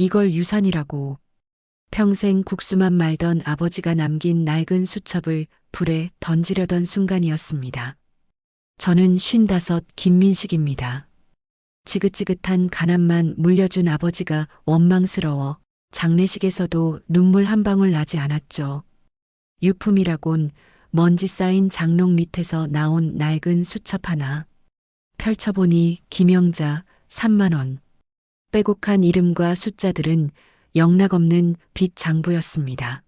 이걸 유산이라고. 평생 국수만 말던 아버지가 남긴 낡은 수첩을 불에 던지려던 순간이었습니다. 저는 쉰다섯 김민식입니다. 지긋지긋한 가난만 물려준 아버지가 원망스러워 장례식에서도 눈물 한 방울 나지 않았죠. 유품이라곤 먼지 쌓인 장롱 밑에서 나온 낡은 수첩 하나. 펼쳐보니 김영자 3만원. 빼곡한 이름과 숫자들은 영락없는 빚 장부였습니다.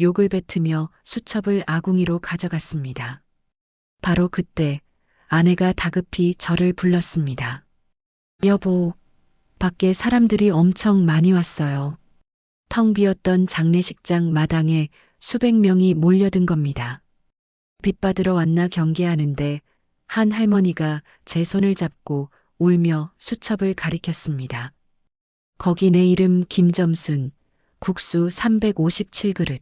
욕을 뱉으며 수첩을 아궁이로 가져갔습니다. 바로 그때 아내가 다급히 저를 불렀습니다. 여보, 밖에 사람들이 엄청 많이 왔어요. 텅 비었던 장례식장 마당에 수백 명이 몰려든 겁니다. 빚 받으러 왔나 경계하는데 한 할머니가 제 손을 잡고 울며 수첩을 가리켰습니다. 거기 내 이름 김점순, 국수 357그릇.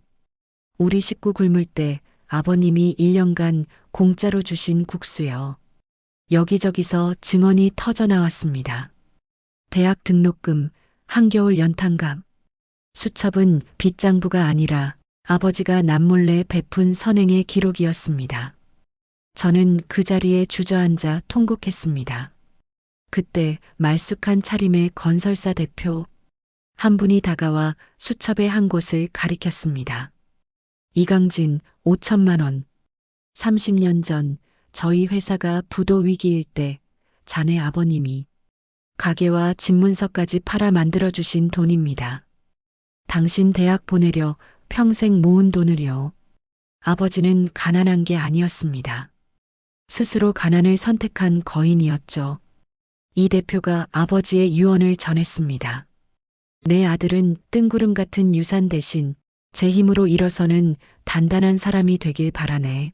우리 식구 굶을 때 아버님이 1년간 공짜로 주신 국수요. 여기저기서 증언이 터져 나왔습니다. 대학 등록금, 한겨울 연탄감. 수첩은 빚장부가 아니라 아버지가 남몰래 베푼 선행의 기록이었습니다. 저는 그 자리에 주저앉아 통곡했습니다. 그때 말쑥한 차림의 건설사 대표 한 분이 다가와 수첩의 한 곳을 가리켰습니다. 이강진 5천만 원. 30년 전 저희 회사가 부도 위기일 때 자네 아버님이 가게와 집 문서까지 팔아 만들어 주신 돈입니다. 당신 대학 보내려 평생 모은 돈을요. 아버지는 가난한 게 아니었습니다. 스스로 가난을 선택한 거인이었죠. 이 대표가 아버지의 유언을 전했습니다. 내 아들은 뜬구름 같은 유산 대신 제 힘으로 일어서는 단단한 사람이 되길 바라네.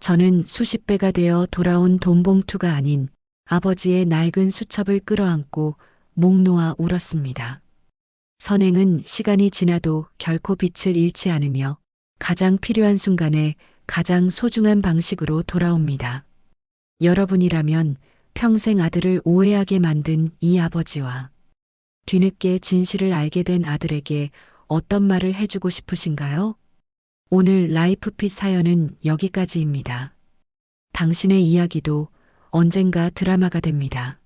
저는 수십 배가 되어 돌아온 돈봉투가 아닌 아버지의 낡은 수첩을 끌어안고 목 놓아 울었습니다. 선행은 시간이 지나도 결코 빛을 잃지 않으며 가장 필요한 순간에 가장 소중한 방식으로 돌아옵니다. 여러분이라면 평생 아들을 오해하게 만든 이 아버지와 뒤늦게 진실을 알게 된 아들에게 어떤 말을 해주고 싶으신가요? 오늘 라이프핏 사연은 여기까지입니다. 당신의 이야기도 언젠가 드라마가 됩니다.